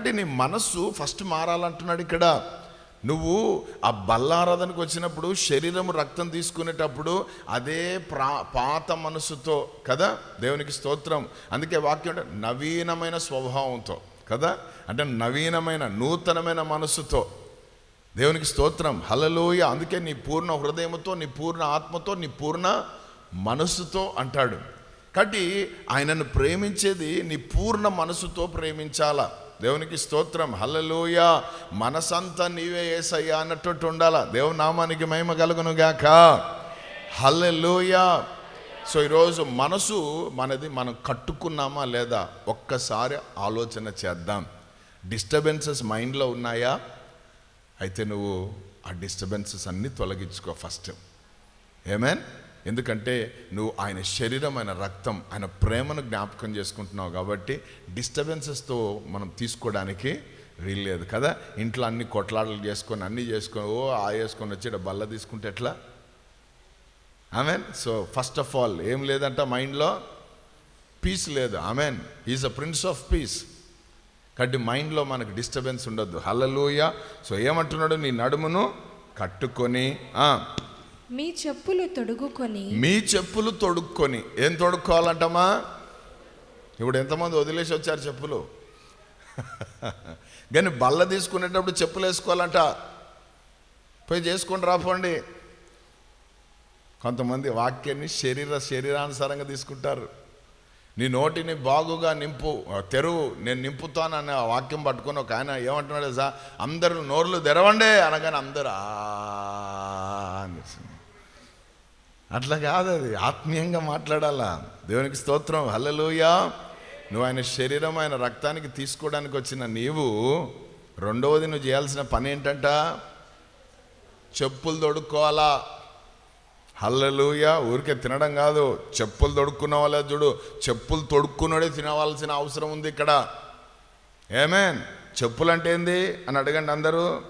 కాబట్టి నీ మనస్సు ఫస్ట్ మారాలంటున్నాడు ఇక్కడ. నువ్వు ఆ బల్లారాధనకు వచ్చినప్పుడు శరీరం రక్తం తీసుకునేటప్పుడు అదే ప్రా పాత మనసుతో కదా? దేవునికి స్తోత్రం. అందుకే వాక్యం అంటే నవీనమైన స్వభావంతో కదా? అంటే నవీనమైన నూతనమైన మనసుతో దేవునికి స్తోత్రం. హలలోయ అందుకే నీ పూర్ణ హృదయంతో నీ పూర్ణ ఆత్మతో నీ పూర్ణ మనస్సుతో అంటాడు. కాబట్టి ఆయనను ప్రేమించేది నీ పూర్ణ మనసుతో ప్రేమించాలా? దేవునికి స్తోత్రం హలలోయ మనసంతా నీవే ఏసయ్యా అన్నట్టు ఉండాలా. దేవుని నామానికి మహిమ కలుగును గాక. హల్లెలూయ. సో ఈరోజు మనసు మనది మనం కట్టుకున్నామా లేదా ఒక్కసారి ఆలోచన చేద్దాం. డిస్టర్బెన్సెస్ మైండ్లో ఉన్నాయా? అయితే నువ్వు ఆ డిస్టర్బెన్సెస్ అన్నీ తొలగించుకో ఫస్ట్. ఏమేన్ ఎందుకంటే నువ్వు ఆయన శరీరం ఆయన రక్తం ఆయన ప్రేమను జ్ఞాపకం చేసుకుంటున్నావు కాబట్టి డిస్టర్బెన్సెస్తో మనం తీసుకోవడానికి వీల్లేదు కదా? ఇంట్లో అన్ని కొట్లాటలు చేసుకొని అన్నీ చేసుకొని ఓ ఆ వేసుకొని వచ్చి బల్ల తీసుకుంటే ఎట్లా? Amen so first of all ఏం లేదంట మైండ్లో? పీస్ లేదు. Amen is a prince of peace కాబట్టి మైండ్లో మనకు డిస్టర్బెన్స్ ఉండొద్దు. హల్లలోయ సో ఏమంటున్నాడు? నీ నడుమును కట్టుకొని మీ చెప్పులు తొడుగుకొని మీ చెప్పులు తొడుక్కొని. ఏం తొడుక్కోవాలంటమ్మా? ఇప్పుడు ఎంతమంది వదిలేసి వచ్చారు చెప్పులు? కానీ బల్ల తీసుకునేటప్పుడు చెప్పులు వేసుకోవాలంట. పోయి చేసుకొని రాపోండి. కొంతమంది వాక్యాన్ని శరీర శరీరానుసారంగా తీసుకుంటారు. నీ నోటిని బాగుగా నింపు తెరువు నేను నింపుతాను అనే ఆ వాక్యం పట్టుకొని ఒక ఆయన ఏమంటున్నాడు సార్ అందరూ నోర్లు తెరవండి అనగానే అందరూ "ఆ" అనేసి. అట్లా కాదు అది. ఆత్మీయంగా మాట్లాడాలా? దేవునికి స్తోత్రం. హల్లెలూయా. నువ్వు ఆయన శరీరం ఆయన రక్తానికి తీసుకోవడానికి వచ్చిన నీవు రెండవది నువ్వు చేయాల్సిన పని ఏంటంట? చెప్పులు తొడుక్కోవాలా? హల్లెలూయ. ఊరికే తినడం కాదు. చెప్పులు తొడుక్కున్న వాళ్ళే చూడు. చెప్పులు తొడుక్కున్నోడే తినవలసిన అవసరం ఉంది ఇక్కడ. ఏమేన్ చెప్పులు అంటే ఏంది? అని అడగండి అందరూ.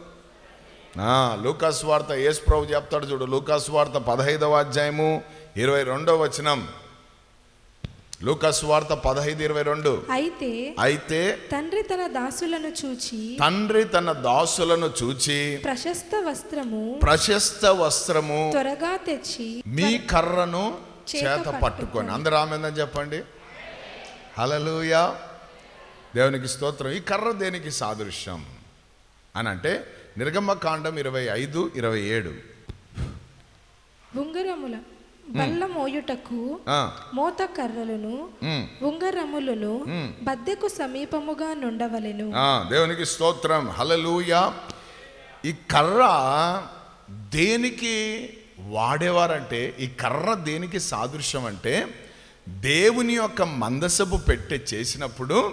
లూకాస్ వార్త యేసు ప్రభు చెప్తాడు చూడు. లూకాస్ వార్త పదహైదవ అధ్యాయము ఇరవై రెండవ వచనం. లూకాస్ వార్త పదహైదు ఇరవై రెండు. అయితే అయితే తండ్రి తన దాసులను చూచి తండ్రి తన దాసులను చూచి ప్రశస్త వస్త్రము ప్రశస్త వస్త్రము త్వరగా తెచ్చి మీ కర్రను చేత పట్టుకొని అందరు ఆమెందని చెప్పండి. హలలుయా దేవునికి స్తోత్రం. ఈ కర్ర దేనికి సాదృశ్యం? అని అంటే నిర్గమకాండం ఇరవై ఐదు ఇరవై ఏడు. ఉంగరముల బల్ల మోయుటకు మోత కర్రలను ఉంగరములను బద్దెకు సమీపముగా నుండవలెను. ఆ, దేవునికి స్తోత్రం. హలలుయా ఈ కర్ర దేనికి వాడేవారంటే ఈ కర్ర దేనికి సాదృశ్యం అంటే దేవుని యొక్క మందసపు పెట్టె చేసినప్పుడు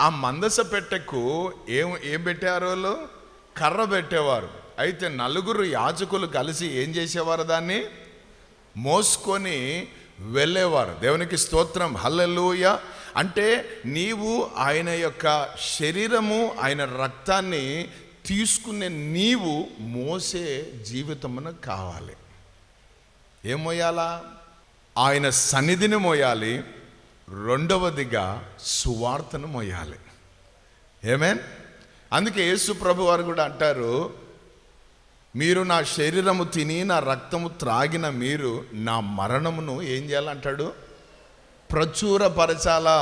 ఆ మందస పెట్టెకు ఏం ఏం పెట్టారు వాళ్ళు? కర్ర పెట్టేవారు. అయితే నలుగురు యాజకులు కలిసి ఏం చేసేవారు దాన్ని? మోసుకొని వెళ్ళేవారు. దేవునికి స్తోత్రం. హల్లెలూయ. అంటే నీవు ఆయన యొక్క శరీరము ఆయన రక్తాన్ని తీసుకునే నీవు మోసే జీవితమున కావాలి. ఏం మోయాలా? ఆయన సన్నిధిని మోయాలి. రెండవదిగా సువార్తను మోయాలి. ఏమేన్ అందుకే యేసు ప్రభు వారు కూడా అంటారు మీరు నా శరీరము తిని నా రక్తము త్రాగిన మీరు నా మరణమును ఏం చేయాలంటాడు? ప్రచురపరచాలా.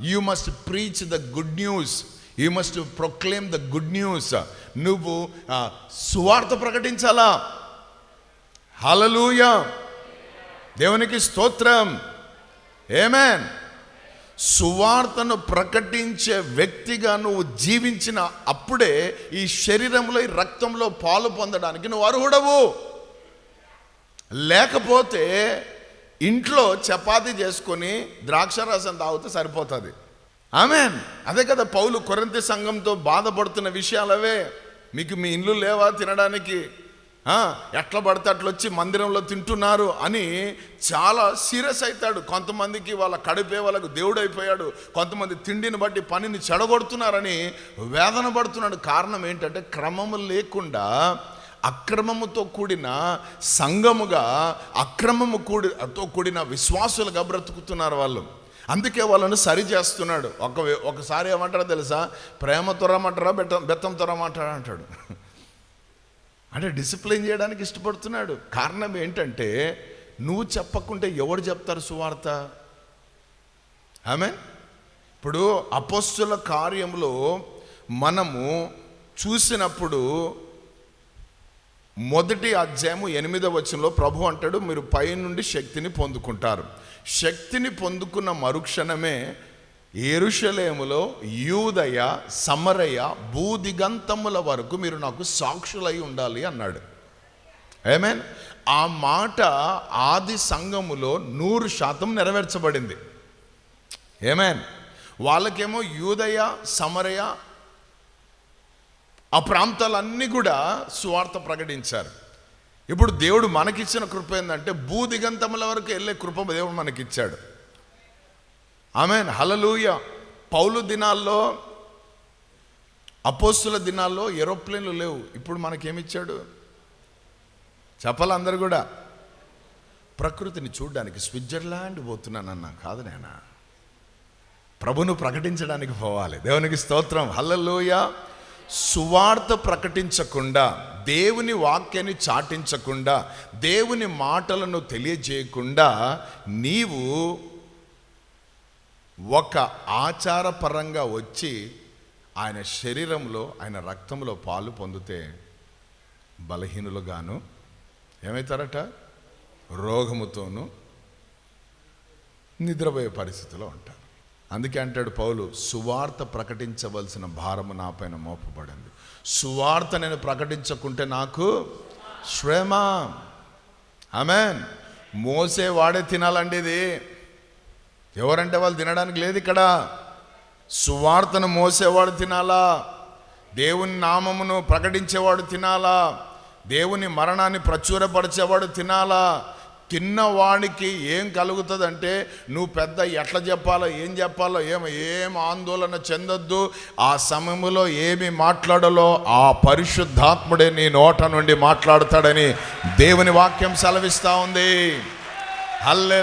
You must preach the good news you must proclaim the good news నువ్వు సువార్త ప్రకటించాలా? హలలుయ దేవునికి స్తోత్రం. ఏమేన్ సువార్తను ప్రకటించే వ్యక్తిగా నువ్వు జీవించిన అప్పుడే ఈ శరీరంలో ఈ రక్తంలో పాలు పొందడానికి నువ్వు అర్హుడవు. లేకపోతే ఇంట్లో చపాతీ చేసుకొని ద్రాక్షరసం తాగితే సరిపోతుంది. ఆమె అదే కదా పౌలు కొరంతి సంఘంతో బాధపడుతున్న విషయాలవే. మీకు మీ ఇల్లు లేవా తినడానికి? ఎట్లా పడితే అట్లా వచ్చి మందిరంలో తింటున్నారు అని చాలా సీరియస్ అవుతాడు కొంతమందికి వాళ్ళ కడిపే వాళ్ళకు దేవుడు అయిపోయాడు కొంతమంది తిండిని బట్టి పనిని చెడగొడుతున్నారని వేదన పడుతున్నాడు. కారణం ఏంటంటే క్రమము లేకుండా అక్రమముతో కూడిన సంఘముగా అక్రమము కూడి తో కూడిన విశ్వాసులుగా బ్రతుకుతున్నారు వాళ్ళు. అందుకే వాళ్ళను సరి చేస్తున్నాడు. ఒక ఒకసారి ఏమంటారో తెలుసా? ప్రేమ తొరమంటారా బెట్టం బెత్తం తొరమంటారా అంటాడు. అంటే డిసిప్లిన్ చేయడానికి ఇష్టపడుతున్నాడు. కారణం ఏంటంటే నువ్వు చెప్పకుంటే ఎవరు చెప్తారు సువార్త? ఆమె ఇప్పుడు అపస్సుల కార్యంలో మనము చూసినప్పుడు మొదటి అధ్యాయము ఎనిమిదవ వచనంలో ప్రభు అంటాడు మీరు పై నుండి శక్తిని పొందుకుంటారు. శక్తిని పొందుకున్న మరుక్షణమే ఎరుషలేములో యూదయ సమరయ భూదిగంతముల వరకు మీరు నాకు సాక్షులై ఉండాలి అన్నాడు. ఏమేన్ ఆ మాట ఆది సంఘములో నూరు శాతం నెరవేర్చబడింది. ఏమేన్ వాళ్ళకేమో యూదయ సమరయ ఆ ప్రాంతాలన్నీ కూడా స్వార్థ ప్రకటించారు. ఇప్పుడు దేవుడు మనకిచ్చిన కృప ఏంటంటే భూదిగంతముల వరకు వెళ్ళే కృప దేవుడు మనకిచ్చాడు. ఆమె హలలుయ పౌలు దినాల్లో అపోస్తుల దినాల్లో ఏరోప్లేన్లు లేవు. ఇప్పుడు మనకేమిచ్చాడు? చెప్పాలి అందరు కూడా. ప్రకృతిని చూడడానికి స్విట్జర్లాండ్ పోతున్నానన్న కాదు నేనా ప్రభును ప్రకటించడానికి పోవాలి. దేవునికి స్తోత్రం. హల్లలోయ. సువార్త ప్రకటించకుండా దేవుని వాక్యాన్ని చాటించకుండా దేవుని మాటలను తెలియజేయకుండా నీవు ఒక ఆచారపరంగా వచ్చి ఆయన శరీరంలో ఆయన రక్తంలో పాలు పొందితే బలహీనులుగాను ఏమవుతారట రోగముతోనూ నిద్రపోయే పరిస్థితిలో ఉంటారు. అందుకే అంటాడు పౌలు సువార్త ప్రకటించవలసిన భారము నాపైన మోపబడింది. సువార్త నేను ప్రకటించకుంటే నాకు శ్రమ. ఆమెన్. మోసే వాడే తినాలండి ఇది. ఎవరంటే వాళ్ళు తినడానికి లేదు ఇక్కడ. సువార్తను మోసేవాడు తినాలా? దేవుని నామమును ప్రకటించేవాడు తినాలా? దేవుని మరణాన్ని ప్రచురపరిచేవాడు తినాలా? తిన్నవాడికి ఏం కలుగుతుందంటే నువ్వు పెద్ద ఎట్లా చెప్పాలో ఏం చెప్పాలో ఏం ఏం ఆందోళన చెందొద్దు. ఆ సమయంలో ఏమి మాట్లాడాలో ఆ పరిశుద్ధాత్ముడే నీ నోట నుండి మాట్లాడతాడని దేవుని వాక్యం సెలవిస్తూ ఉంది. హల్లే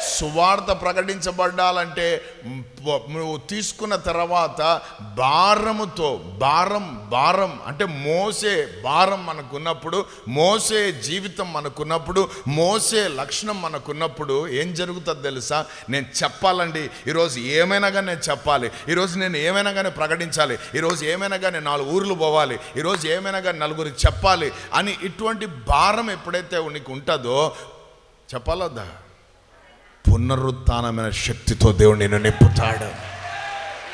సువార్త ప్రకటించబడాలంటే నువ్వు తీసుకున్న తర్వాత భారముతో భారం భారం అంటే మోసే భారం మనకున్నప్పుడు మోసే జీవితం మనకున్నప్పుడు మోసే లక్షణం మనకున్నప్పుడు ఏం జరుగుతుంది తెలుసా? నేను చెప్పాలండి ఈరోజు ఏమైనా కానీ నేను చెప్పాలి. ఈరోజు నేను ఏమైనా కానీ ప్రకటించాలి. ఈరోజు ఏమైనా కానీ నాలుగు ఊర్లు పోవాలి. ఈరోజు ఏమైనా కానీ నలుగురికి చెప్పాలి అని ఇటువంటి భారం ఎప్పుడైతే నీకు ఉంటుందో చెప్పాలొద్దా పునరుత్నమైన శక్తితో దేవుడు నిన్ను నింపుతాడు.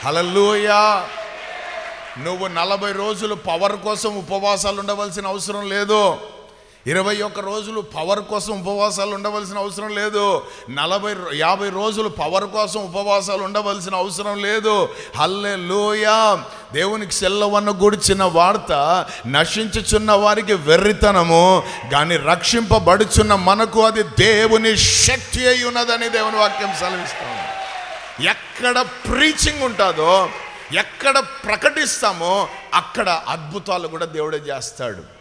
హలలుయా నువ్వు నలభై రోజులు పవర్ కోసం ఉపవాసాలు ఉండవలసిన అవసరం లేదు. ఇరవై ఒక్క రోజులు పవర్ కోసం ఉపవాసాలు ఉండవలసిన అవసరం లేదు. నలభై యాభై రోజులు పవర్ కోసం ఉపవాసాలు ఉండవలసిన అవసరం లేదు. హల్లే దేవునికి సెల్లవన్న గుడిచిన వార్త నశించుచున్న వారికి వెర్రితనము కానీ రక్షింపబడుచున్న మనకు అది దేవుని శక్తి అయి ఉన్నదని దేవుని వాక్యం సెలవిస్తాం ఎక్కడ ప్రీచింగ్ ఉంటుందో ఎక్కడ ప్రకటిస్తామో అక్కడ అద్భుతాలు కూడా దేవుడే చేస్తాడు.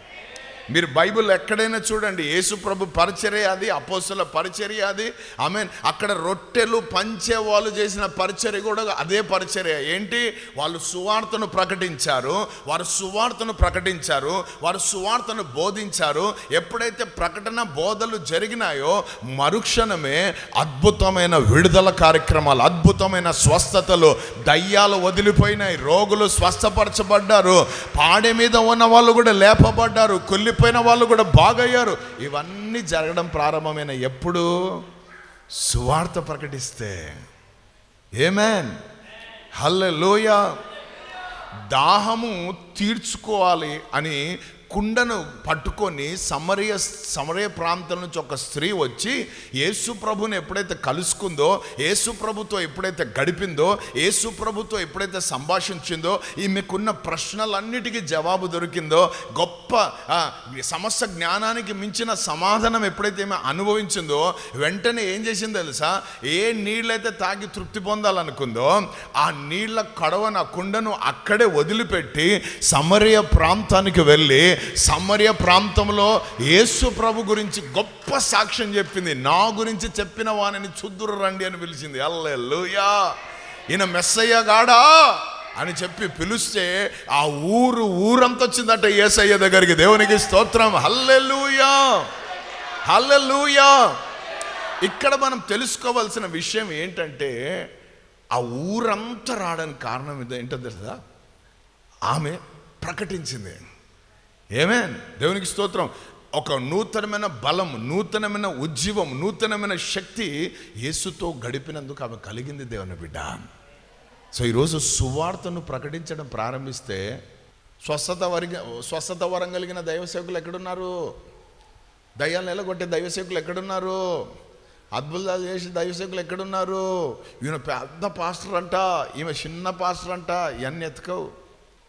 మీరు బైబిల్ ఎక్కడైనా చూడండి. యేసుప్రభు పరిచర్య అది అపోస్తుల పరిచర్య అది. ఐ మీన్ అక్కడ రొట్టెలు పంచే వాళ్ళు చేసిన పరిచర్య కూడా అదే పరిచర్య. ఏంటి? వాళ్ళు సువార్తను ప్రకటించారు. వారు సువార్తను ప్రకటించారు. వారు సువార్తను బోధించారు. ఎప్పుడైతే ప్రకటన బోధలు జరిగినాయో మరుక్షణమే అద్భుతమైన విడుదల కార్యక్రమాలు అద్భుతమైన స్వస్థతలు దయ్యాలు వదిలిపోయినాయి. రోగులు స్వస్థపరచబడ్డారు. పాడె మీద ఉన్న వాళ్ళు కూడా లేపబడ్డారు. చనిపోయిన వాళ్ళు కూడా బాగయ్యారు. ఇవన్నీ జరగడం ప్రారంభమైన ఎప్పుడు? సువార్త ప్రకటిస్తే. ఏమేన్ లోయ దాహము తీర్చుకోవాలి అని కుండను పట్టుకొని సమరయ సమరయ ప్రాంతం నుంచి ఒక స్త్రీ వచ్చి యేసు ప్రభుని ఎప్పుడైతే కలుసుకుందో యేసు ప్రభుతో ఎప్పుడైతే గడిపిందో యేసు ప్రభుతో ఎప్పుడైతే సంభాషించిందో ఈమెకున్న ప్రశ్నలన్నిటికీ జవాబు దొరికిందో గొప్ప సమస్య జ్ఞానానికి మించిన సమాధానం ఎప్పుడైతే ఈమె అనుభవించిందో వెంటనే ఏం చేసింది తెలుసా? ఏ నీళ్ళైతే తాగి తృప్తి పొందాలనుకుందో ఆ నీళ్ళ కడవన కుండను అక్కడే వదిలిపెట్టి సమరయ ప్రాంతానికి వెళ్ళి సమ్మర్య ప్రాంతంలో యేసు ప్రభు గురించి గొప్ప సాక్ష్యం చెప్పింది. నా గురించి చెప్పిన వానిని చుద్దురు రండి అని పిలిచింది. అల్లెల్లుయా ఈయన మెస్సయ్య గాడా? అని చెప్పి పిలిస్తే ఆ ఊరు ఊరంతా వచ్చిందట ఏసయ్య దగ్గరికి. దేవునికి స్తోత్రం. హల్లెలూయా! హల్లెలూయా! ఇక్కడ మనం తెలుసుకోవాల్సిన విషయం ఏంటంటే ఆ ఊరంతా రావడానికి కారణం ఇది ఏంటో తెలుసా? ఆమె ప్రకటించింది. ఏమే దేవునికి స్తోత్రం. ఒక నూతనమైన బలం నూతనమైన ఉజ్జీవం నూతనమైన శక్తి యేసుతో గడిపినందుకు ఆమె కలిగింది దేవుని బిడ్డ. సో ఈరోజు సువార్తను ప్రకటించడం ప్రారంభిస్తే స్వస్థత వరిగ స్వస్థత వరం కలిగిన దైవ సేవకులు ఎక్కడున్నారు? దయ్యాలు నిలగొట్టే దైవ సేవకులు ఎక్కడున్నారు? అద్భుతాలు చేసి దైవ సేవకులు ఎక్కడున్నారు? ఈయన పెద్ద పాస్టర్ అంట ఈమె చిన్న పాస్టర్ అంట ఇవన్నీ ఎతకవు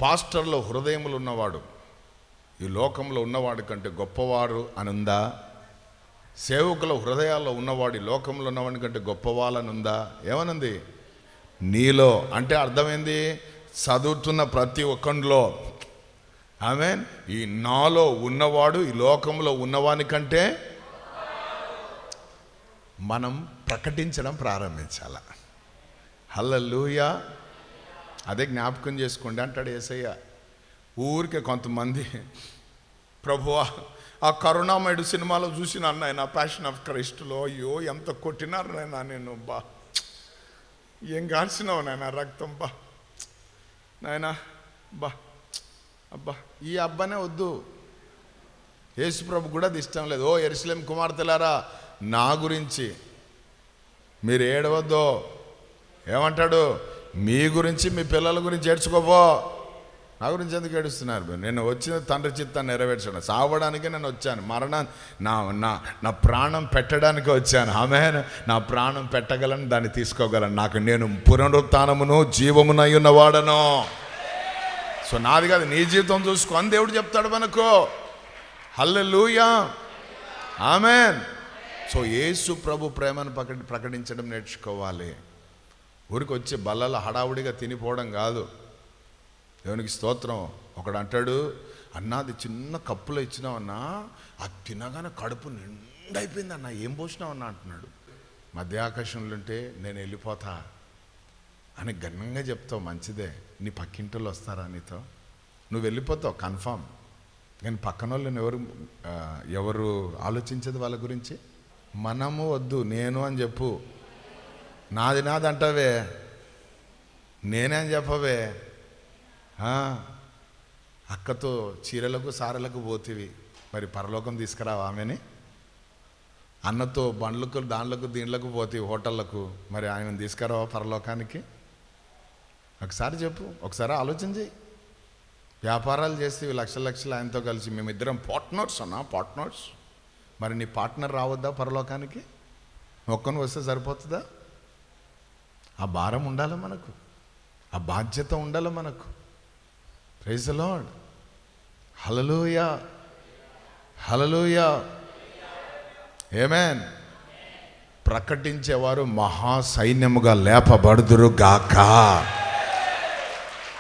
పాస్టర్లో హృదయములు ఉన్నవాడు ఈ లోకంలో ఉన్నవాడి కంటే గొప్పవారు అనుందా? సేవకుల హృదయాల్లో ఉన్నవాడు ఈ లోకంలో ఉన్నవాడి కంటే గొప్పవాళ్ళనుందా? ఏమనుంది? నీలో అంటే అర్థమైంది? చదువుతున్న ప్రతి ఒక్కరిలో ఆమె ఈ నాలో ఉన్నవాడు ఈ లోకంలో ఉన్నవాని కంటే మనం ప్రకటించడం ప్రారంభించాల. హల్లూయ అదే జ్ఞాపకం చేసుకోండి అంటాడు ఏసయ్య. ఊరికే కొంతమంది ప్రభువా ఆ కరుణామయుడు సినిమాలో చూసిన అన్న ప్యాషన్ ఆఫ్ క్రైస్ట్లో అయ్యో ఎంత కొట్టినారు నాయన నేను బా. ఏం కాల్చినావు నాయన రక్తం బా. నాయనా బా. అబ్బా ఈ అబ్బానే వద్దు. యేసుప్రభు కూడా అది ఇష్టం లేదు. ఓ ఎరుసలేం కుమార్తెలారా నా గురించి మీరు ఏడవద్దు. ఏమంటాడు? మీ గురించి మీ పిల్లల గురించి ఏడ్చుకోపో. నా గురించి ఎందుకు ఏడుస్తున్నారు నేను వచ్చిన తండ్రి చిత్తాన్ని నెరవేర్చాను. సావడానికే నేను వచ్చాను. మరణం నా నా నా ప్రాణం పెట్టడానికి వచ్చాను. ఆమె నా ప్రాణం పెట్టగలను దాన్ని తీసుకోగలను. నాకు నేను పునరుత్నమును జీవమునై ఉన్నవాడను. సో నాది కాదు నీ జీవితం చూసుకో. అని దేవుడు చెప్తాడు మనకు. హల్లెలూయా. ఆమెన్. సో యేసు ప్రభు ప్రేమను ప్రకటించడం నేర్చుకోవాలి. ఊరికి వచ్చి బల్లల హడావుడిగా తినిపోవడం కాదు. దేవునికి స్తోత్రం. ఒకడు అంటాడు అన్నా అది చిన్న కప్పులో ఇచ్చినావన్నా అది తినగానే కడుపు నిండా అయిపోయింది అన్న ఏం పోసినావన్నా? అంటున్నాడు. మధ్య ఆకాశంలో ఉంటే నేను వెళ్ళిపోతా అని ఘనంగా చెప్తావు మంచిదే. నీ పక్కింటోళ్ళు వస్తారా నీతో? నువ్వు వెళ్ళిపోతావు కన్ఫామ్. కానీ పక్కన వాళ్ళని ఎవరు ఎవరు ఆలోచించదు వాళ్ళ గురించి? మనము వద్దు నేను అని చెప్పు. నాది నాది అంటావే. నేనే అని చెప్పవే. అక్కతో చీరలకు సారలకు పోతివి. మరి పరలోకం తీసుకురావా ఆమెని? అన్నతో బండ్లకు దాండ్లకు దీండ్లకు పోతివి హోటళ్ళకు. మరి ఆయన తీసుకురావా పరలోకానికి? ఒకసారి చెప్పు ఒకసారి ఆలోచన చేయి వ్యాపారాలు చేస్తే లక్షల లక్షలు ఆయనతో కలిసి. మేమిద్దరం పార్ట్నర్స్ అన్నా పార్ట్నర్స్ మరి నీ పార్ట్నర్ రావద్దా పరలోకానికి? ఒక్కను వస్తే సరిపోతుందా? ఆ భారం ఉండాలి మనకు? ఆ బాధ్యత ఉండాలి మనకు? Praise lord hallelujah hallelujah amen ప్రకటించేవారు మహా సైన్యముగా లేపబడుదురు గాక.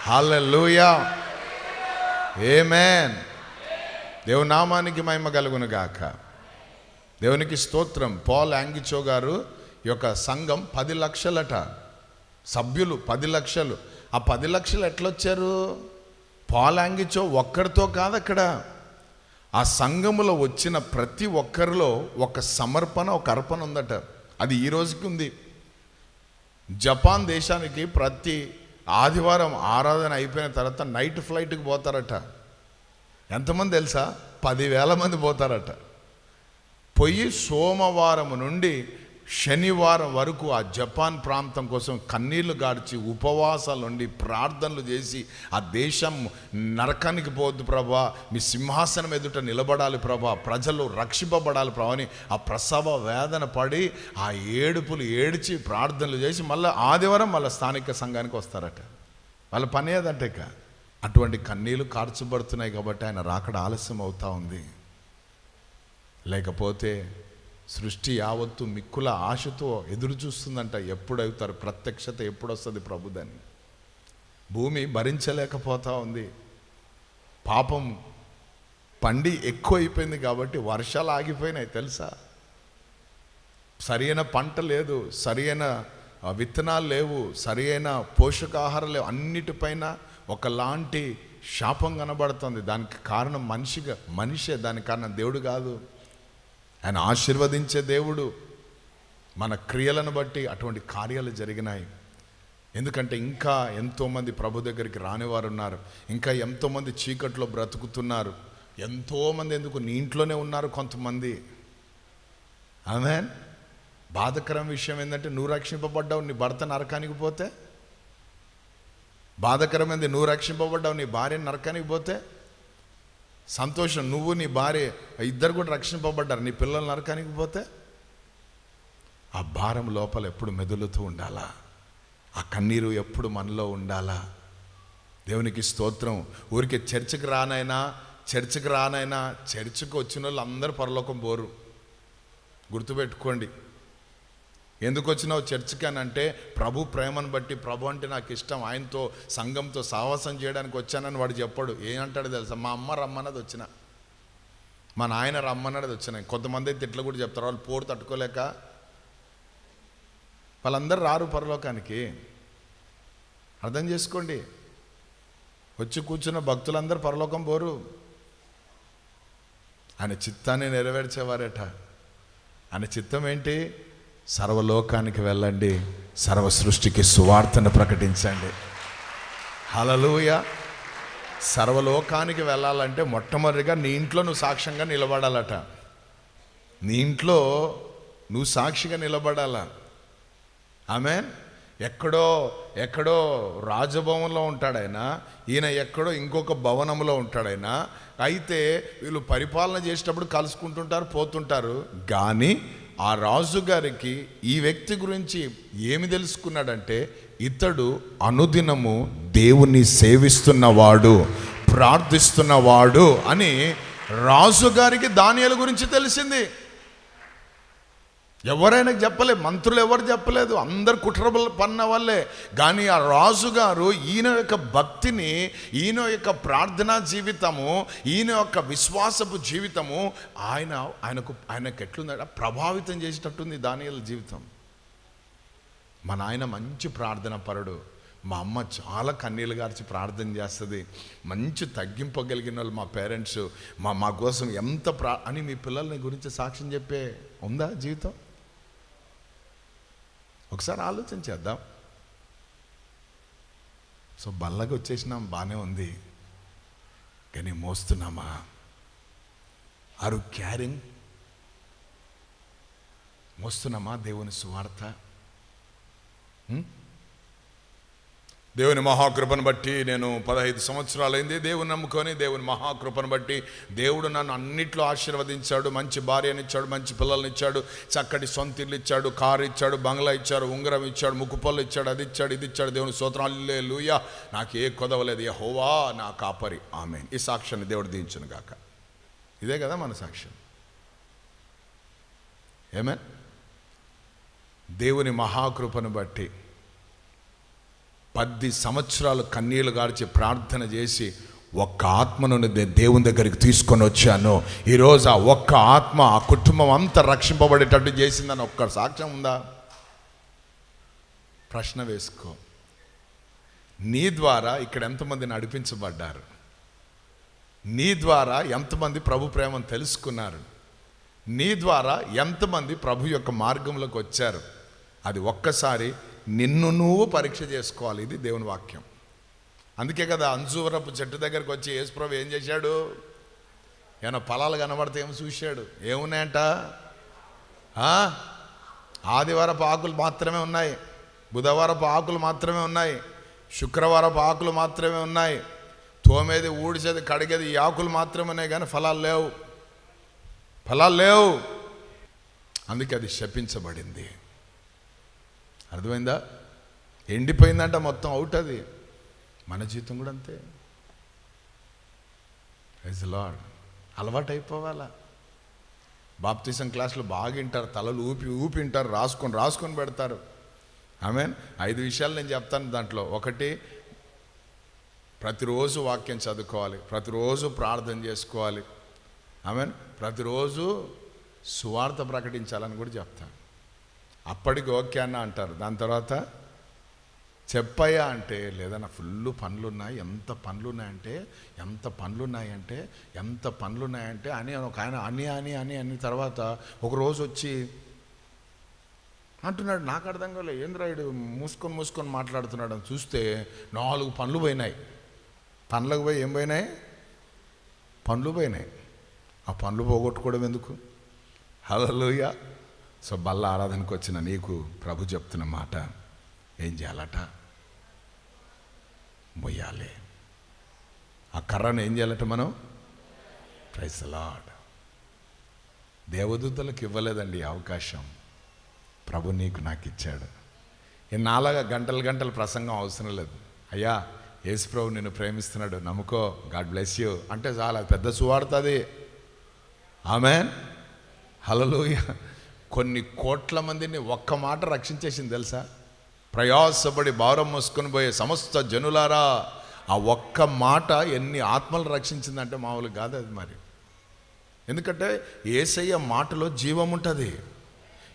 హల్లెలూయా ఏమేన్ దేవునామానికి మహిమ కలుగును గాక. దేవునికి స్తోత్రం. పాల్ యాంగిచో గారు ఈ యొక్క సంఘం పది లక్షలట. సభ్యులు పది లక్షలు. ఆ పది లక్షలు ఎట్లొచ్చారు? పాలాంగిచో ఒక్కడితో కాదు అక్కడ. ఆ సంఘములో వచ్చిన ప్రతి ఒక్కరిలో ఒక సమర్పణ ఒక అర్పణ ఉందట. అది ఈ రోజుకి ఉంది. జపాన్ దేశానికి ప్రతి ఆదివారం ఆరాధన అయిపోయిన తర్వాత నైట్ ఫ్లైట్కి పోతారట. ఎంతమంది తెలుసా? పదివేల మంది పోతారట. పోయి సోమవారం నుండి శనివారం వరకు ఆ జపాన్ ప్రాంతం కోసం కన్నీళ్ళు గార్చి ఉపవాసాలు ఉండి ప్రార్థనలు చేసి ఆ దేశం నరకానికి పోద్దు ప్రభా. మీ సింహాసనం ఎదుట నిలబడాలి ప్రభా. ప్రజలు రక్షింపబడాలి ప్రభా అని ఆ ప్రసవ వేదన పడి ఆ ఏడుపులు ఏడ్చి ప్రార్థనలు చేసి మళ్ళీ ఆదివారం మళ్ళీ స్థానిక సంఘానికి వస్తారట. వాళ్ళ పని ఏదంటే ఇక అటువంటి కన్నీళ్ళు కార్చబడుతున్నాయి కాబట్టి ఆయన రాకడ ఆలస్యం అవుతా ఉంది. లేకపోతే సృష్టి యావత్తు మిక్కుల ఆశతో ఎదురు చూస్తుందంట. ఎప్పుడవుతారు? ప్రత్యక్షత ఎప్పుడు వస్తుంది ప్రభుదని భూమి భరించలేకపోతా ఉంది. పాపం పండి ఎక్కువ అయిపోయింది కాబట్టి వర్షాలు ఆగిపోయినాయి తెలుసా? సరియైన పంట లేదు సరియైన విత్తనాలు లేవు సరియైన పోషకాహారం లేవు. అన్నిటిపైన ఒకలాంటి శాపం కనబడుతుంది. దానికి కారణం మనిషిగా మనిషే దానికి కారణం దేవుడు కాదు. ఆయన ఆశీర్వదించే దేవుడు. మన క్రియలను బట్టి అటువంటి కార్యాలు జరిగినాయి. ఎందుకంటే ఇంకా ఎంతోమంది ప్రభు దగ్గరికి రానివారు ఉన్నారు. ఇంకా ఎంతోమంది చీకట్లో బ్రతుకుతున్నారు. ఎంతోమంది ఎందుకు నీ ఇంట్లోనే ఉన్నారు కొంతమంది. ఆమె బాధకరం విషయం ఏంటంటే నువ్వు రక్షింపబడ్డావు నీ భర్త నరకానికి పోతే? బాధకరమైంది నువ్వు రక్షింపబడ్డావు నీ భార్య నరకానికి పోతే? సంతోషం. నువ్వు నీ భార్య ఇద్దరు కూడా రక్షింపబడ్డారు. నీ పిల్లలు నరకానికి పోతే? ఆ భారం లోపల ఎప్పుడు మెదులుతూ ఉండాలా? ఆ కన్నీరు ఎప్పుడు మనలో ఉండాలా? దేవునికి స్తోత్రం. ఊరికే చర్చికి రానైనా చర్చికి రానైనా చర్చికి వచ్చిన వాళ్ళు అందరూ పరలోకం పోరు. గుర్తుపెట్టుకోండి. ఎందుకు వచ్చినావు చర్చికి అని అంటే ప్రభు ప్రేమను బట్టి ప్రభు అంటే నాకు ఇష్టం ఆయనతో సంఘంతో సాహసం చేయడానికి వచ్చానని వాడు చెప్పాడు. ఏమంటాడు తెలుసా? మా అమ్మ రమ్మన్నది వచ్చిన. మా నాయన రమ్మన్నది వచ్చిన. కొంతమంది అయితే ఇట్లా కూడా చెప్తారు. వాళ్ళు పోరు తట్టుకోలేక. వాళ్ళందరూ రారు పరలోకానికి. అర్థం చేసుకోండి. వచ్చి కూర్చున్న భక్తులందరూ పరలోకం పోరు. ఆయన చిత్తాన్ని నెరవేర్చేవారట. ఆయన చిత్తం ఏంటి? సర్వలోకానికి వెళ్ళండి సర్వ సృష్టికి సువార్తను ప్రకటించండి. హలలోయ సర్వలోకానికి వెళ్ళాలంటే మొట్టమొదటిగా నీ ఇంట్లో నువ్వు సాక్ష్యంగా నిలబడాలట. నీ ఇంట్లో నువ్వు సాక్షిగా నిలబడాల. ఆమె ఎక్కడో ఎక్కడో రాజభవనంలో ఉంటాడైనా ఈయన ఎక్కడో ఇంకొక భవనంలో ఉంటాడైనా అయితే వీళ్ళు పరిపాలన చేసేటప్పుడు కలుసుకుంటుంటారు పోతుంటారు. కానీ ఆ రాజు గారికి ఈ వ్యక్తి గురించి ఏమి తెలుసుకున్నాడంటే ఇతడు అనుదినము దేవుని సేవిస్తున్నవాడు ప్రార్థిస్తున్నవాడు అని రాజుగారికి దానియాల గురించి తెలిసింది. ఎవరైనా చెప్పలేదు మంత్రులు ఎవరు చెప్పలేదు అందరు కుట్రబుల్ పన్న వాళ్ళే. కానీ ఆ రాజుగారు ఈయన యొక్క భక్తిని ఈయన యొక్క ప్రార్థనా జీవితము ఈయన యొక్క విశ్వాసపు జీవితము ఆయన ఆయనకు ఆయనకు ఎట్లుందంటే ప్రభావితం చేసేటట్టుంది దానియాల జీవితం. మా నాయన మంచి ప్రార్థన పరుడు. మా అమ్మ చాలా కన్నీళ్ళు గార్చి ప్రార్థన చేస్తుంది. మంచి తగ్గింపగలిగిన వాళ్ళు మా పేరెంట్స్. మా మా కోసం ఎంత ప్రా అని మీ పిల్లల్ని గురించి సాక్ష్యం చెప్పే ఉందా జీవితం? ఒకసారి ఆలోచన చేద్దాం. సో బల్లగా వచ్చేసినాం బాగానే ఉంది. కానీ మోస్తున్నామా? ఆరు క్యారింగ్. మోస్తున్నామా దేవుని సువార్త? దేవుని మహాకృపను బట్టి నేను పదహైదు సంవత్సరాలైంది దేవుని నమ్ముకొని దేవుని మహాకృపను బట్టి దేవుడు నన్ను అన్నిట్లో ఆశీర్వదించాడు మంచి భార్యనిచ్చాడు మంచి పిల్లల్ని ఇచ్చాడు చక్కటి సొంత ఇల్లు ఇచ్చాడు కారు ఇచ్చాడు బంగ్లా ఇచ్చాడు ఉంగరం ఇచ్చాడు ముక్కుపళ్ళు ఇచ్చాడు అది ఇచ్చాడు ఇది ఇచ్చాడు దేవుని సూత్రాలే లూయా నాకు ఏ కొదవలేదు ఏ హోవా నా కాపరి. ఆమె ఈ సాక్ష్యాన్ని దేవుడు దించను గాక. ఇదే కదా మన సాక్ష్యం. ఏమే దేవుని మహాకృపను బట్టి పది సంవత్సరాలు కన్నీళ్ళు గార్చి ప్రార్థన చేసి ఒక్క ఆత్మను దేవుని దగ్గరికి తీసుకొని వచ్చాను. ఈరోజు ఆ ఒక్క ఆత్మ ఆ కుటుంబం అంతా రక్షింపబడేటట్టు చేసిందని ఒక్క సాక్ష్యం ఉందా? ప్రశ్న వేసుకో. నీ ద్వారా ఇక్కడ ఎంతమంది నడిపించబడ్డారు? నీ ద్వారా ఎంతమంది ప్రభు ప్రేమను తెలుసుకున్నారు? నీ ద్వారా ఎంతమంది ప్రభు యొక్క మార్గంలోకి వచ్చారు? అది ఒక్కసారి నిన్ను నువ్వు పరీక్ష చేసుకోవాలి. ఇది దేవుని వాక్యం. అందుకే కదా అంజూరపు చెట్టు దగ్గరికి వచ్చి యేసుప్రభు ఏం చేశాడు? ఏమైనా ఫలాలు కనబడితే ఏమి చూశాడు? ఏమున్నాయంట? ఆదివారపు ఆకులు మాత్రమే ఉన్నాయి. బుధవారపు ఆకులు మాత్రమే ఉన్నాయి. శుక్రవారపు ఆకులు మాత్రమే ఉన్నాయి. తోమేది ఊడిచేది కడిగేది ఈ ఆకులు మాత్రమే ఉన్నాయి కానీ ఫలాలు లేవు. ఫలాలు లేవు. అందుకే అది శపించబడింది. అర్థమైందా? ఎండిపోయిందంట మొత్తం అవుట్ అది. మన జీవితం కూడా అంతే. ఎస్ లాడ్ అలవాటు అయిపోవాలా బాప్తిసం క్లాసులు బాగా వింటారు తలలు ఊపి ఊపి వింటారు రాసుకొని రాసుకొని పెడతారు. మీన్ ఐదు విషయాలు నేను చెప్తాను దాంట్లో. ఒకటి ప్రతిరోజు వాక్యం చదువుకోవాలి. ప్రతిరోజు ప్రార్థన చేసుకోవాలి. మీన్ ప్రతిరోజు సువార్త ప్రకటించాలని కూడా చెప్తాను. అప్పటికి ఓకే అన్న అంటారు. దాని తర్వాత చెప్పయ్యా అంటే లేదన్నా ఫుల్ పనులు ఉన్నాయి ఎంత పనులు ఉన్నాయంటే ఎంత పనులు ఉన్నాయంటే ఎంత పనులు ఉన్నాయంటే అని ఒక ఆయన అని అని అని అని తర్వాత ఒకరోజు వచ్చి అంటున్నాడు నాకు అర్థం కాలే ఏంద్ర రాయుడు మూసుకొని మూసుకొని మాట్లాడుతున్నాడు? అని చూస్తే నాలుగు పనులు పోయినాయి. పనులకు పోయి ఏం పోయినాయి? పనులు పోయినాయి. ఆ పనులు పోగొట్టుకోవడం ఎందుకు? హలోయ సో బల్ల ఆరాధనకు వచ్చిన నీకు ప్రభు చెప్తున్న మాట ఏం చేయాలట? మొయ్యాలి. ఆ కర్రను ఏం చేయాలట మనం? ప్రైస్ లాడ్ దేవదూతలకు ఇవ్వలేదండి ఈ అవకాశం. ప్రభు నీకు నాకు ఇచ్చాడు. ఈ నాలాగా గంటలు గంటల ప్రసంగం అవసరం లేదు. అయ్యా యేసు ప్రభు నిన్ను ప్రేమిస్తున్నాడు. నమ్ముకో. God bless you. అంటే చాలా పెద్ద సువార్తది ఆమెన్. హలలోయ కొన్ని కోట్ల మందిని ఒక్క మాట రక్షించేసింది తెలుసా? ప్రయాసపడి భారం మోసుకొని పోయే సమస్త జనులారా ఆ ఒక్క మాట ఎన్ని ఆత్మలు రక్షించిందంటే మామూలు కాదు అది మరి. ఎందుకంటే ఏసయ్య మాటలో జీవం ఉంటుంది.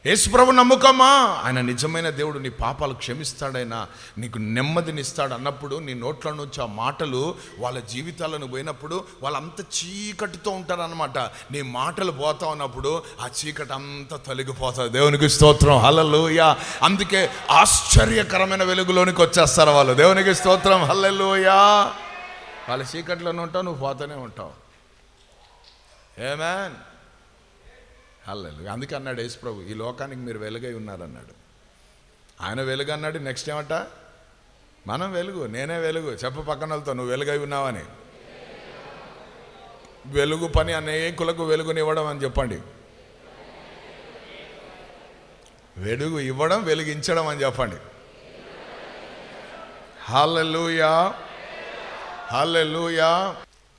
యేసుప్రభు నమ్ముకమ్మా ఆయన నిజమైన దేవుడు నీ పాపాలు క్షమిస్తాడైనా నీకు నెమ్మదినిస్తాడు అన్నప్పుడు నీ నోట్ల నుంచి ఆ మాటలు వాళ్ళ జీవితాలను పోయినప్పుడు వాళ్ళంత చీకటితో ఉంటారనమాట నీ మాటలు పోతా ఉన్నప్పుడు ఆ చీకటి అంతా తొలగిపోతుంది. దేవునికి స్తోత్రం. హల్లెలూయా. అందుకే ఆశ్చర్యకరమైన వెలుగులోనికి వచ్చేస్తారు వాళ్ళు. దేవునికి స్తోత్రం. హల్లెలూయా. వాళ్ళ చీకట్లోనే ఉంటావు నువ్వు పోతూనే ఉంటావు. ఏమేన్ అల్లెలు అందుకే అన్నాడు యేసుప్రభు ఈ లోకానికి మీరు వెలుగై ఉన్నారన్నాడు. ఆయన వెలుగు అన్నాడు నెక్స్ట్ ఏమంట? మనం వెలుగు నేనే వెలుగు. చెప్ప పక్కన నువ్వు వెలుగై ఉన్నావని. వెలుగు పని అనేకులకు వెలుగునివ్వడం అని చెప్పండి. వెలుగు ఇవ్వడం వెలిగించడం అని చెప్పండి. హల్లెలూయా. హల్లెలూయా.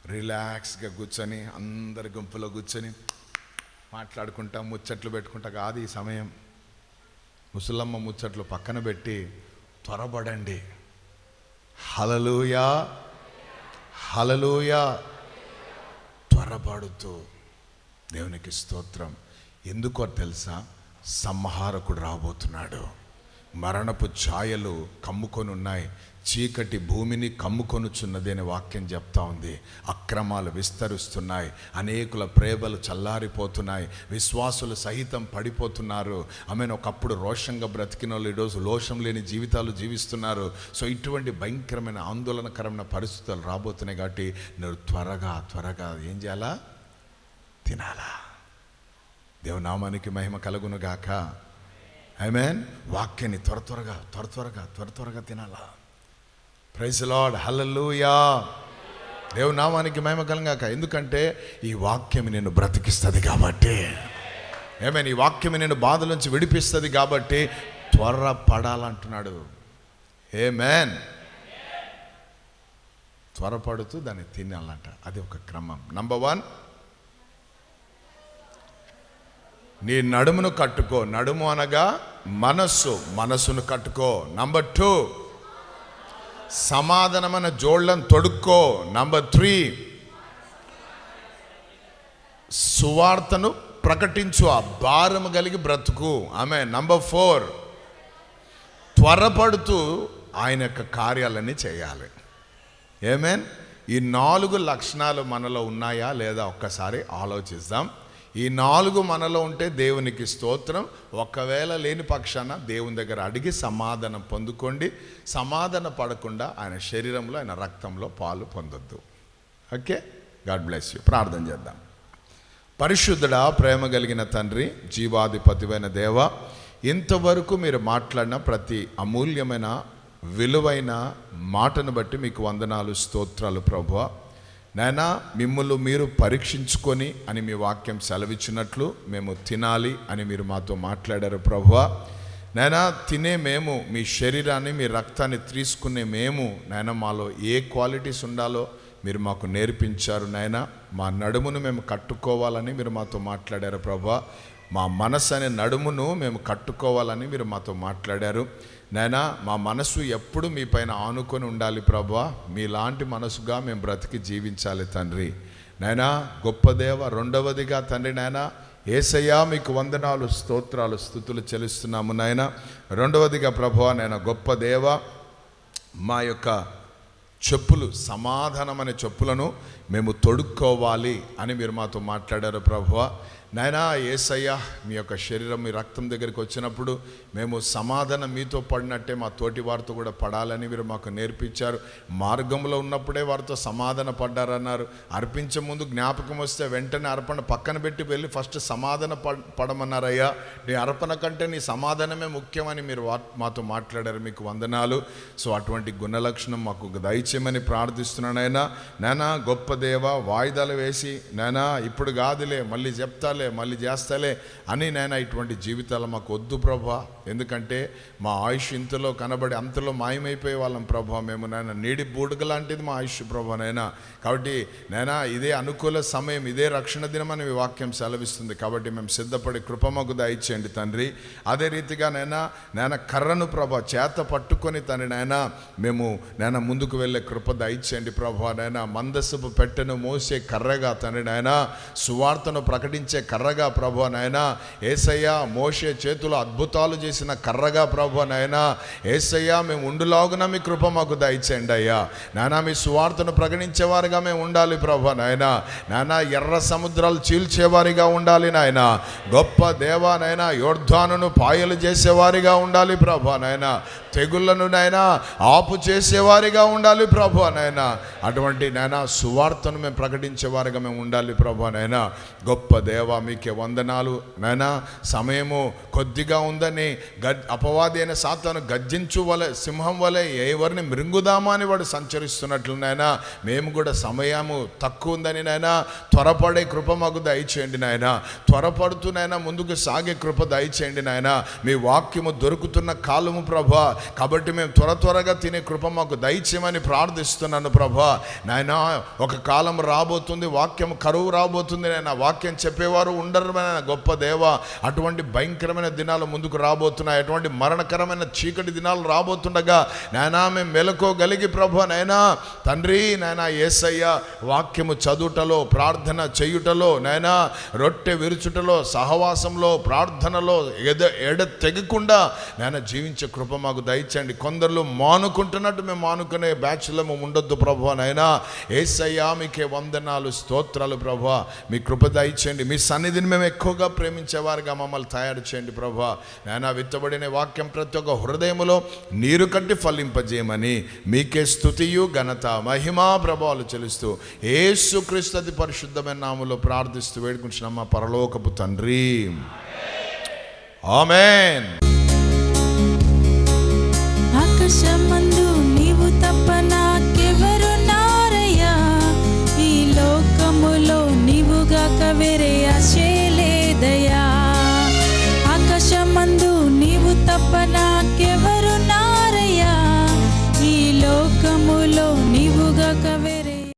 రిలాక్స్గా కూర్చొని అందరి గుంపులో కూర్చొని మాట్లాడుకుంటా ముచ్చట్లు పెట్టుకుంటా కాదు ఈ సమయం. ముసలమ్మ ముచ్చట్లు పక్కన పెట్టి త్వరపడండి. హలలుయా హలలుయా త్వరపడుతూ దేవునికి స్తోత్రం. ఎందుకో తెలుసా? సంహారకుడు రాబోతున్నాడు. మరణపు ఛాయలు కమ్ముకొని ఉన్నాయి. చీకటి భూమిని కమ్ముకొనుచున్నది అనే వాక్యం చెప్తా ఉంది. అక్రమాలు విస్తరిస్తున్నాయి. అనేకుల ప్రేమలు చల్లారిపోతున్నాయి. విశ్వాసులు సహితం పడిపోతున్నారు. ఆమె ఒకప్పుడు రోషంగా బ్రతికిన వాళ్ళు ఈరోజు లోషం లేని జీవితాలు జీవిస్తున్నారు. సో ఇటువంటి భయంకరమైన ఆందోళనకరమైన పరిస్థితులు రాబోతున్నాయి కాబట్టి నువ్వు త్వరగా త్వరగా ఏం చేయాలా? తినాలా? దేవునామానికి మహిమ కలుగును గాక మీన్ వాక్యాన్ని త్వర త్వరగా త్వర త్వరగా త్వర త్వరగా తినాలా? ప్రైజ్ లాడ్ హల్లెలూయా దేవునామానికి నామానికి మేమకలంగాక ఎందుకంటే ఈ వాక్యం నేను బ్రతికిస్తుంది కాబట్టి. ఏమేన్ ఈ వాక్యం నేను బాధ నుంచి విడిపిస్తుంది కాబట్టి త్వర పడాలంటున్నాడు ఏమేన్ త్వరపడుతూ దాన్ని తినాలంట. అది ఒక క్రమం. నంబర్ వన్ నీ నడుమును కట్టుకో. నడుము అనగా మనస్సు. మనస్సును కట్టుకో. నంబర్ టూ సమాధానమైన జోళ్ళను తొడుక్కో. నంబర్ త్రీ సువార్తను ప్రకటించు ఆ భారము కలిగి బ్రతుకు. ఆమె నంబర్ ఫోర్ త్వరపడుతూ ఆయన యొక్క కార్యాలన్నీ చేయాలి. ఏమేన్ ఈ నాలుగు లక్షణాలు మనలో ఉన్నాయా లేదా ఒక్కసారి ఆలోచిద్దాం. ఈ నాలుగు మనలో ఉంటే దేవునికి స్తోత్రం. ఒకవేళ లేని పక్షాన దేవుని దగ్గర అడిగి సమాధానం పొందుకోండి. సమాధాన పడకుండా ఆయన శరీరంలో ఆయన రక్తంలో పాలు పొందొద్దు. ఓకే? God bless you. ప్రార్థన చేద్దాం. పరిశుద్ధుడా ప్రేమ కలిగిన తండ్రి జీవాధిపతివైన దేవ ఇంతవరకు మీరు మాట్లాడిన ప్రతి అమూల్యమైన విలువైన మాటను బట్టి మీకు వందనాలు స్తోత్రాలు ప్రభు నాయనా మిమ్మల్ని మీరు పరీక్షించుకొని అని మీ వాక్యం సెలవిచ్చినట్లు మేము తినాలి అని మీరు మాతో మాట్లాడారు ప్రభు నాయనా తినే మేము మీ శరీరాన్ని మీ రక్తాన్ని తీసుకునే మేము నాయన మాలో ఏ క్వాలిటీస్ ఉండాలో మీరు మాకు నేర్పించారు నాయన. మా నడుమును మేము కట్టుకోవాలని మీరు మాతో మాట్లాడారు ప్రభా మా మనసు అనే నడుమును మేము కట్టుకోవాలని మీరు మాతో మాట్లాడారు. నైనా మా మనసు ఎప్పుడు మీ పైన ఆనుకొని ఉండాలి ప్రభా. మీలాంటి మనసుగా మేము బ్రతికి జీవించాలి తండ్రి. నైనా గొప్ప దేవ రెండవదిగా తండ్రి నాయనా ఏసయ్యా మీకు వందనాలు స్తోత్రాలు స్థుతులు చెల్లిస్తున్నాము నాయన. రెండవదిగా ప్రభు నాయన గొప్ప దేవ మా యొక్క చెప్పులు సమాధానం అనే చెప్పులను మేము తొడుక్కోవాలి అని మీరు మాతో మాట్లాడారు ప్రభువ. నాయనా ఏసయ్య మీ యొక్క శరీరం మీ రక్తం దగ్గరికి వచ్చినప్పుడు మేము సమాధానం మీతో పడినట్టే మా తోటి వారితో కూడా పడాలని మీరు మాకు నేర్పించారు. మార్గంలో ఉన్నప్పుడే వారితో సమాధాన పడ్డారన్నారు. అర్పించే ముందు జ్ఞాపకం వస్తే వెంటనే అర్పణ పక్కన పెట్టి వెళ్ళి ఫస్ట్ సమాధాన పడ పడమన్నారయ్యా. నీ అర్పణ కంటే నీ సమాధానమే ముఖ్యమని మీరు మాతో మాట్లాడారు. మీకు వందనాలు. సో అటువంటి గుణలక్షణం మాకు దయచేయమని ప్రార్థిస్తున్నానైనా నానా గొప్ప దేవా వాయిదాలు వేసి నానా ఇప్పుడు కాదులే మళ్ళీ చెప్తాలే మళ్ళీ చేస్తాలే అని నేను ఇటువంటి జీవితాలు మాకు వద్దు ప్రభా. ఎందుకంటే మా ఆయుష్ ఇంతలో కనబడి అంతలో మాయమైపోయే వాళ్ళం ప్రభావం మేము నాయన. నీడి బూడుగ లాంటిది మా ఆయుష్ ప్రభా నాయన. కాబట్టి నైనా ఇదే అనుకూల సమయం ఇదే రక్షణ దినం అని వాక్యం సెలవిస్తుంది. కాబట్టి మేము సిద్ధపడి కృపమకు దయచేయండి తండ్రి. అదే రీతిగా నైనా నాయన కర్రను ప్రభా చేత పట్టుకొని తండ్రి నాయన మేము నాయన ముందుకు వెళ్ళే కృప దయచేయండి ప్రభా నాయన. మందసపు పెట్టెను మోసే కర్రగా తండ్రి నాయన. సువార్తను ప్రకటించే కర్రగా ప్రభా నాయన. ఏసయ్య మోసే చేతులు అద్భుతాలు చేసి చేసిన కర్రగా ప్రభు నాయన ఏసయ్య మేము ఉండులాగున మీ కృప మాకు దయచేయండి అయ్యా. నానా మీ సువార్తను ప్రకటించేవారుగా మేము ఉండాలి ప్రభు నాయన. నానా ఎర్ర సముద్రాలు చీల్చేవారిగా ఉండాలి నాయన. గొప్ప దేవా నాయన యోర్ధానును పాయలు చేసేవారిగా ఉండాలి ప్రభు నాయన. తెగుళ్ళను నాయనా ఆపు చేసేవారిగా ఉండాలి ప్రభు నాయన. అటువంటి నాయనా సువార్తను మేము ప్రకటించేవారిగా మేము ఉండాలి ప్రభు నాయన. గొప్ప దేవ మీకే వందనాలు నాయనా. సమయము కొద్దిగా ఉందని గద్ అపవాది అయిన సాతాను గర్జించు వలె సింహం వలె ఎవరిని మృంగుదామా అని వాడు సంచరిస్తున్నట్లు నాయన. మేము కూడా సమయము తక్కువ ఉందని నాయన. త్వరపడే కృప మాకు దయచేయండి నాయన. త్వరపడుతూ ముందుకు సాగే కృప దయచేయండి నాయన. మీ వాక్యము దొరుకుతున్న కాలము ప్రభా. కాబట్టి మేము త్వర త్వరగా తినే కృప మాకు దయచేయమని ప్రార్థిస్తున్నాను ప్రభా. నాయన ఒక కాలం రాబోతుంది వాక్యం కరువు రాబోతుంది నాయన. వాక్యం చెప్పేవారు ఉండరు నాయన గొప్ప దేవ. అటువంటి భయంకరమైన దినాలు ముందుకు రాబోతున్నాయి అటువంటి మరణకరమైన చీకటి దినాలు రాబోతుండగా నాయనా మేము మెలకోగలిగి ప్రభు నాయనా తండ్రి నాయనా ఏసయ్య వాక్యము చదువుటలో ప్రార్థన చేయుటలో నాయనా రొట్టె విరుచుటలో సహవాసంలో ప్రార్థనలో ఎద ఎడ తెగకుండా నాయన జీవించే కృప మాకు దయచండి కొందరు మానుకుంటున్నట్టు మేము మానుకునే బ్యాచ్లము ఉండొద్దు ప్రభు నాయనా. ఏసయ్యా మీకే వందనాలు స్తోత్రాలు ప్రభు మీ కృప దయచేయండి. మీ సన్నిధిని మేము ఎక్కువగా ప్రేమించేవారుగా మమ్మల్ని తయారు చేయండి ప్రభు. నాయనా విత్తబడిన వాక్యం ప్రతి ఒక్క హృదయములో నీరు కట్టి ఫలింపజేయమని మీకే స్థుతియు ఘనత మహిమా ప్రభావాలు చెలుస్తూ ఏసుక్రీస్తతి పరిశుద్ధమైన నాములో ప్రార్థిస్తూ వేడుకుంటున్నాం మా పరలోకపు తండ్రి. ఆమెన్. నీవు వేరే ఆశే